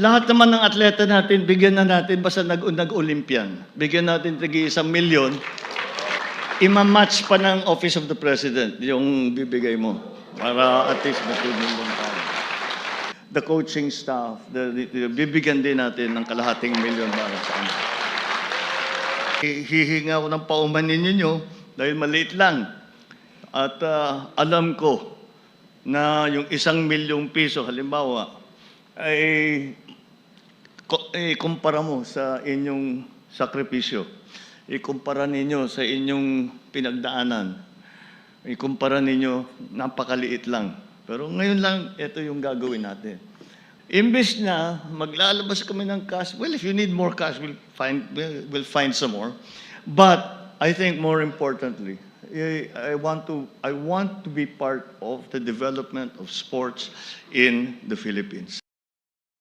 lahat naman ng atleta natin, bigyan na natin basta nag, nag-Olympian. Bigyan natin tigi isang milyon. Ima-match pa ng Office of the President yung bibigay mo. Para at least matulong lang tayo. The coaching staff, the, the- bibigyan din natin ng kalahating milyon para sa. Hi- Hihinga ako ng paumanin ninyo dahil maliit lang. At ah, alam ko na yung isang milyong piso, halimbawa, ay eh, kumpara mo sa inyong sakripisyo. Ikumpara ninyo sa inyong pinagdaanan. Ikumpara ninyo, napakaliit lang. Pero ngayon lang, ito yung gagawin natin. Imbes na maglalabas kami ng cash, well, if you need more cash, we'll find, we'll, find some more. But I think more importantly, I, I want to I want to be part of the development of sports in the Philippines.